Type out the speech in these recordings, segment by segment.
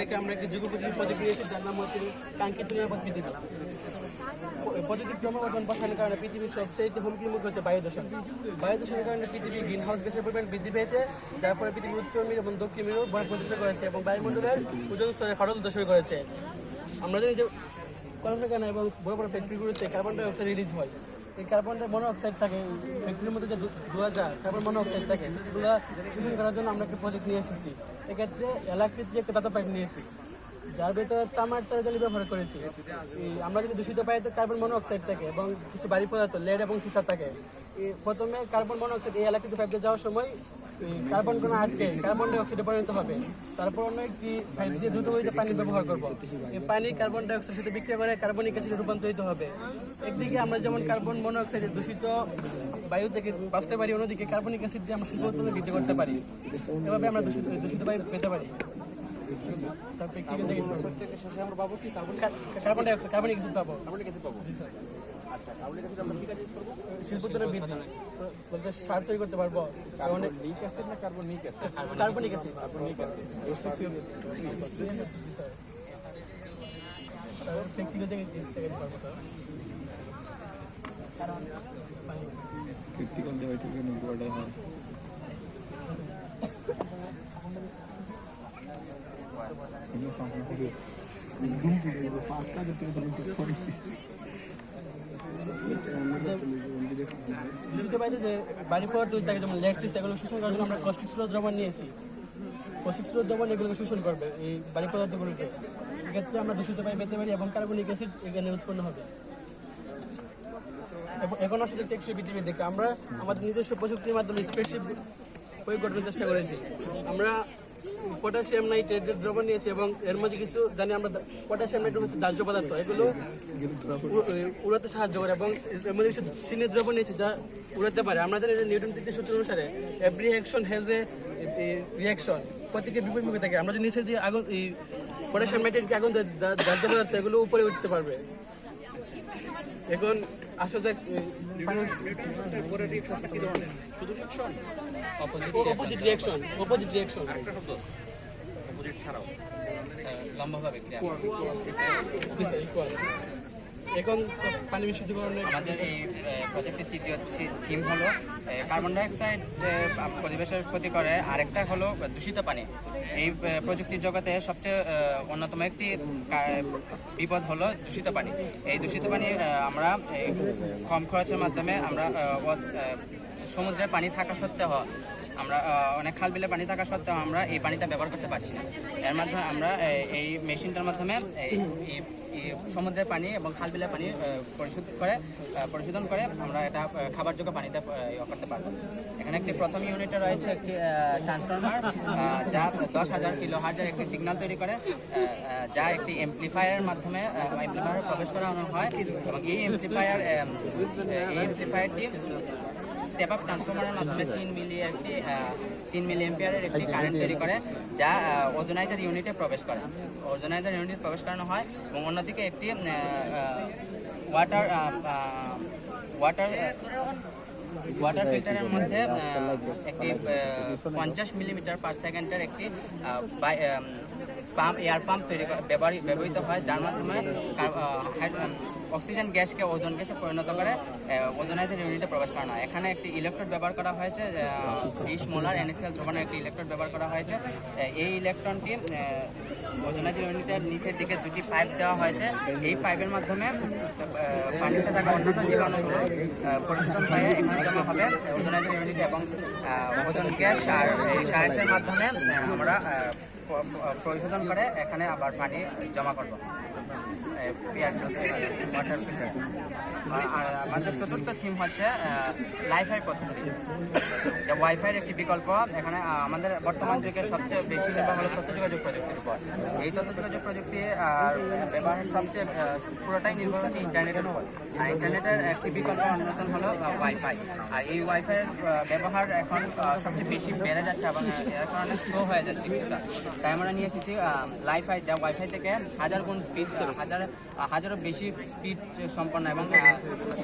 রেখে আমরা একটি যুগোপযোগী প্রজেক্ট নিয়েছি যার নাম হচ্ছে কাঙ্ক্ষিত নিরাপদ পৃথিবী প্রযুক্তি ক্রমবর্ধন বসানোর কারণে পৃথিবীর সবচেয়ে হুমকির মুখে হচ্ছে বায়ু দূষণ বায়ু দূষণের কারণে পৃথিবী গ্রিন হাউস গ্যাসের পরিমাণ বৃদ্ধি পেয়েছে, যার ফলে পৃথিবীর উত্তর মেরু এবং দক্ষিণ মেরু বরফ প্রদূষণ করেছে এবং বায়ুমণ্ডলের ওজন স্তরে ফাটল দূষণ করেছে। আমরা জানি যে কলকারখানা এবং বড় বড় ফ্যাক্টরিগুলোতে কার্বন ডাই অক্সাইড রিলিজ হয়। এই কার্বন মনোঅক্সাইড থাকে ফ্যাক্টরির মধ্যে যে ধোয়া যায় কার্বন মনোঅক্সাইড থাকে, এগুলো করার জন্য আমরা একটা প্রজেক্ট নিয়ে এসেছি। এক্ষেত্রে এলাকার যে একটা দাতা পাইপ নিয়েছি, যার ভেতর তামার তারা ব্যবহার করেছি। আমরা যদি দূষিত পাইতে কার্বন মনোঅক্সাইড থাকে এবং কিছু বাড়ি পদার্থ লেড এবং সিসা থাকে প্রথমে কার্বন মনোঅক্সাইড এই এলাকাতে পাইপ যাওয়ার সময় কার্বন কোনো আজকে কার্বন ডাই অক্সাইডে পরিণত হবে। তারপর আমরা একটি দিয়ে দ্রুত গতিতে পানি ব্যবহার করব। এই পানি কার্বন ডাই অক্সাইড সাথে বিক্রিয়া করে কার্বনিক অ্যাসিডে রূপান্তরিত হবে। একদিকে আমরা যেমন কার্বন মনোঅক্সাইডের দূষিত বায়ু থেকে বাঁচতে পারি অন্যদিকে কার্বনিক অ্যাসিড দিয়ে আমরা শিল্প উৎপাদন বৃদ্ধি করতে পারি। এভাবে আমরা দূষিত দূষিত বায়ু পেতে পারি। Carbon carbon dioxide carbonic acid পাবো। কার্বনিক অ্যাসিড পাবো। আচ্ছা কার্বনিক অ্যাসিড আমরা কি কাজ ইউজ করব। শিল্প উৎপাদনের বৃদ্ধি। বলতে সার তৈরি করতে পারব। অনেক নিক অ্যাসিড না carbonic acid carbonic acid carbonic acid sir পারব স্যার বড় হয় সম্পূর্ণ বাইরে যে বাড়ি পদার্থ থাকে যেমন ল্যাক্সিস এগুলো শোষণ আমরা নিয়েছি এগুলোকে শোষণ করবে এই পদার্থগুলোকে আমরা দূষিত পেতে পারি এবং কার্বনিক অ্যাসিড এখানে উৎপন্ন হবে এখন আসলে টেকসই পৃথিবীর দিকে আমরা আমাদের নিজস্ব প্রযুক্তির মাধ্যমে স্পেসশিপ প্রয়োগ করার চেষ্টা করেছি। আমরা পটাশিয়াম নাইট্রেট দ্রবণ নিয়েছি এবং এর মধ্যে কিছু জানি আমরা পটাশিয়াম নাইট্রেট হচ্ছে দাহ্য পদার্থ, এগুলো উড়াতে সাহায্য করে এবং এর মধ্যে কিছু সিনের দ্রবণ নিয়েছি যা উড়াতে পারে। আমরা জানি নিউটন তৃতীয় সূত্র অনুসারে every action has a reaction প্রত্যেকের বিপরীতমুখী থাকে। আমরা যদি নিচের দিয়ে আগুন পটাশিয়াম নাইট্রেটকে আগুন দাহ্য পদার্থ, এগুলো উপরে উঠতে পারবে। এখন আসা যাক শুধু reaction opposite reaction opposite reaction একটা শব্দ আছে। অপোজিট ছাড়াও। লম্বাভাবে ক্রিয়া। এখন পানি বিশুদ্ধীকরণের আমাদের এই প্রজেক্টের তৃতীয় থিম হলো কার্বন ডাইঅক্সাইড পরিবেশের ক্ষতি করে। আরেকটা হলো দূষিত পানি। এই প্রযুক্তির জগতে সবচেয়ে অন্যতম একটি বিপদ হলো দূষিত পানি। এই দূষিত পানি আমরা কম খরচের মাধ্যমে আমরা সমুদ্রে পানি থাকা সত্ত্বেও, আমরা অনেক খাল বিলে পানি থাকা সত্ত্বেও আমরা এই পানিটা ব্যবহার করতে পারছি না। এর মাধ্যমে আমরা এই মেশিনটার মাধ্যমে এই সমুদ্রের পানি এবং খাল বিলের পানি পরিশোধ করে পরিশোধন করে আমরা এটা খাবারযোগ্য পানিতে ইয়ে করতে পারব। এখানে একটি প্রথম ইউনিটে রয়েছে একটি ট্রান্সফরমার যা দশ হাজার কিলো হাজার একটি সিগন্যাল তৈরি করে যা একটি এমপ্লিফায়ারের মাধ্যমে এমপ্লিফায়ার প্রবেশ করানো হয় এবং এই এমপ্লিফায়ার এই এমপ্লিফায়ারটি স্টেপ আপ ট্রান্সফরমারের মাধ্যমে তিন মিলি একটি আহ, তিন মিলি এম্পিয়ারের একটি কারেন্ট তৈরি করে যা ওজনাইজার ইউনিটে প্রবেশ করে। ওজনাইজার ইউনিটে প্রবেশ করানো হয় এবং অন্যদিকে একটি ওয়াটার ওয়াটার ওয়াটার ফিল্টারের মধ্যে একটি পঞ্চাশ মিলিমিটার পার সেকেন্ডের একটি পাম্প এয়ার পাম্প তৈরি ব্যবহৃত হয়, যার মাধ্যমে অক্সিজেন গ্যাসকে ওজন গ্যাসে পরিণত করে ওজনাইজার ইউনিটে প্রবেশ করানো হয়। এখানে একটি ইলেকট্রোড ব্যবহার করা হয়েছে বিশ মোলার এনএসএল দ্রবণের একটি ইলেকট্রোড ব্যবহার করা হয়েছে। এই ইলেকট্রনটি ওজনাইজার ইউনিটের নিচের দিকে দুটি পাইপ দেওয়া হয়েছে। এই পাইপের মাধ্যমে পানিতে থাকা অন্যান্য জীবাণুগুলো পরিশোধন হয়ে এখানে জমা হবে ওজনাইজার ইউনিট এবং ওজন গ্যাস আর এই কারেন্টের মাধ্যমে আমরা পরিশোধন করে এখানে আবার পানি জমা করব। আমাদের চতুর্থ থিম হচ্ছে লাইফাই পদ্ধতি। ওয়াইফাইয়ের একটি বিকল্প, এখানে আমাদের বর্তমান যুগে সবচেয়ে বেশি ব্যবহার হলো তথ্য যোগাযোগ প্রযুক্তির উপর এই তথ্য যোগাযোগ প্রযুক্তি, আর ব্যবহার সবচেয়ে পুরোটাই নির্ভর হচ্ছে ইন্টারনেটের উপর। আর ইন্টারনেটের একটি বিকল্প অন্যতম হলো ওয়াইফাই আর এই ওয়াইফাইয়ের ব্যবহার এখন সবচেয়ে বেশি বেড়ে যাচ্ছে এবং এর কারণে স্লো হয়ে যাচ্ছে তাই আমরা নিয়ে এসেছি লাইফাই যা ওয়াইফাই থেকে হাজার গুণ স্পিড হাজার হাজারও বেশি স্পিড সম্পন্ন এবং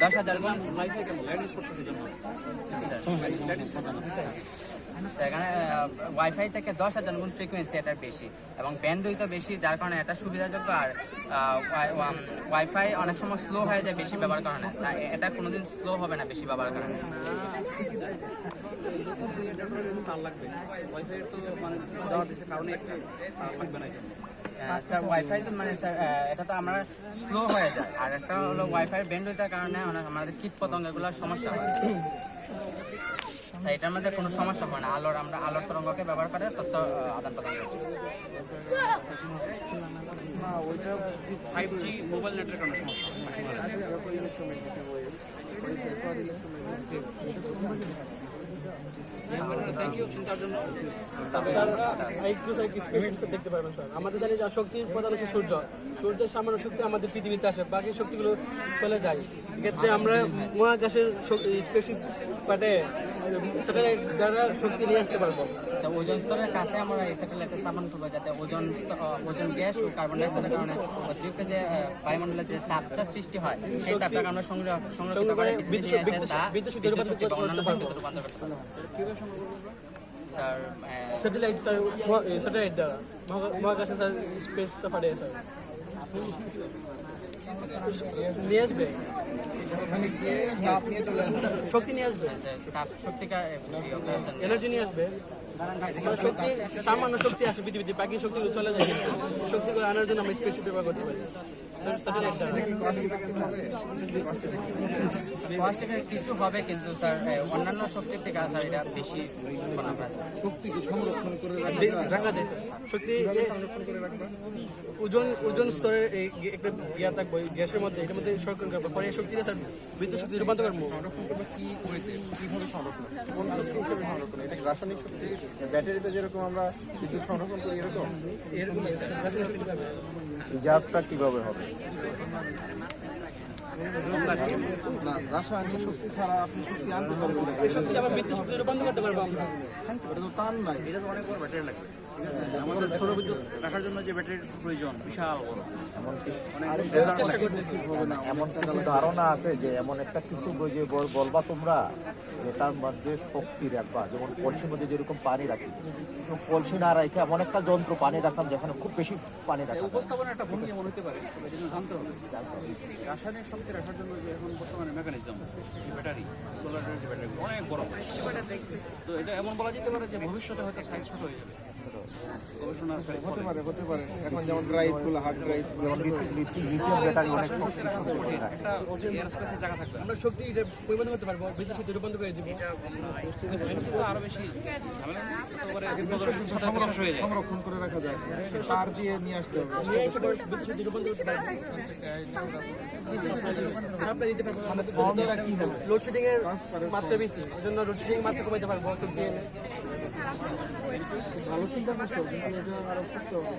দশ হাজার গুণ সেখানে ওয়াইফাই থেকে দশ হাজার গুণ ফ্রিকোয়েন্সি এটার বেশি এবং ব্যান্ডউইথও বেশি যার কারণে এটা সুবিধাযোগ্য আর ওয়াইফাই অনেক সময় স্লো হয়ে যায় বেশি ব্যবহার কারণে। এটা কোনোদিন স্লো হবে না বেশি ব্যবহার কারণে। কারণে স্যার ওয়াইফাই তো মানে স্যার এটা তো আমরা স্লো হয়ে যায়। আর একটা হলো ওয়াইফাই ব্যান্ডউইথের কারণে অনেক আমাদের কীট পতঙ্গ এগুলোর সমস্যা হয়। এটার মধ্যে কোনো সমস্যা হয় না। আলোর আমরা, আলোর তরঙ্গকে ব্যবহার করে তথ্য আদান প্রদান করছি। ফাইভ জি মোবাইল নেটের কারণে সমস্যা থ্যাংক ইউ চিন্তার জন্য স্যার একটু স্যার স্পেশাল দেখতে পারবেন স্যার আমাদের জানি যে শক্তির প্রধান হচ্ছে সূর্য। সূর্যের সামান্য শক্তি আমাদের পৃথিবীতে আসে, বাকি শক্তিগুলো চলে যায়। এক্ষেত্রে আমরা মহাকাশের স্পেসিফিক পাটে স্যাটেলাইট দ্বারা শক্তি নিয়ে আসতে পারব ওজন স্তরের কাছে আমরা এই স্যাটেলাইটটা স্থাপন করব যাতে ওজন ওজন গ্যাস ও কার্বন ডাইঅক্সাইডের কারণে অতিরিক্ত যে বায়ুমণ্ডলের যে তাপটা সৃষ্টি হয় সেই তাপটাকে আমরা সংগ্রহ সংরক্ষিত সংগ্রহ করে বিদ্যুৎ- বিদ্যুৎ- বিদ্যুৎ রূপান্তর করতে পারব। স্যার স্যাটেলাইট স্যার স্যাটেলাইট দ্বারা মহা- মহাকাশে স্যার স্পেসটা পাঠে স্যার নিয়ে আসবে? শক্তি নিয়ে আসবে? এনার্জি নিয়ে আসবে? শক্তি, সামান্য শক্তি আসে পৃথিবীতে, বাকি শক্তিগুলো চলে যায় শক্তিগুলো আনার জন্য আমরা স্পেশাল ব্যবহার করতে পারি। স্যাটেলাইট কিছু হবে কিন্তু স্যার অন্যান্য শক্তির থেকে স্যার এটা বেশি শক্তিকে সংরক্ষণ করে রাখা যায়। শক্তি ওজন ওজন স্তরের এই একটা ইয়া থাকবে গ্যাসের মধ্যে এটার মধ্যে সংরক্ষণ করব। পরে এই শক্তিটা স্যার বিদ্যুৎ শক্তি রূপান্তর করব। কি করেছে? কীভাবে সংরক্ষণ? কোন শক্তি হিসেবে সংরক্ষণ? এটা রাসায়নিক শক্তি? ব্যাটারিতে যেরকম আমরা বিদ্যুৎ সংরক্ষণ করি এরকম? এরকম কীভাবে হবে? রাসায়নিক শক্তি ছাড়া আপনি শক্তি আনতে পারবেন বিদ্যুৎ শক্তি রূপান্তর করতে পারব আমরা। এটা তো টান নাই। এটা তো অনেক বড় ব্যাটারি লাগবে। ঠিক আছে? আমাদের সৌরবিদ্যুৎ রাখার জন্য যে ব্যাটারির প্রয়োজন বিশাল বড়। এমন ধারণা আছে যে এমন একটা কিছু যে বল- বলবা তোমরা যেটার মধ্যে শক্তি রাখবা? যেমন কলসির মধ্যে যেরকম পানি রাখি। কলসি না রেখে এমন একটা যন্ত্র পানি রাখলাম যেখানে খুব বেশি পানি রাখা উপস্থাপনের একটা ভঙ্গি এমন হতে পারে জানতে হবে। রাসায়নিক শক্তি রাখার জন্য যে এখন বর্তমানে মেকানিজম ব্যাটারি সোলার যে ব্যাটারি অনেক বড়। তো এটা এমন বলা যেতে পারে যে ভবিষ্যতে হয়তো সাইজ ছোট হয়ে যাবে। হতে পারে হতে পারে। এখন যেমন ড্রাইভগুলো হার্ড ড্রাইভ যেমন লিথিয়াম ব্যাটারি অনেক একটা এয়ার স্পেসে জায়গা থাকবে। আমরা শক্তি এটা পরিবর্তন করতে পারব বিদ্যুৎ শক্তি রূপান্তর করে দিব। আরও বেশি হয়ে সংরক্ষণ করে রাখা যায়। সার দিয়ে নিয়ে আসতে হবে। নিয়ে এসে পরে বিদ্যুৎ শক্তি রূপান্তর করতে পারব। দিতে পারব। আমাদের ফর্মটা কি হবে? লোডশেডিং এর মাত্রা বেশি এই জন্য লোডশেডিং মাত্রা কমাইতে পারব। শক্তি এনে। ভালো চিন্তা করছ? আরও করতে হবে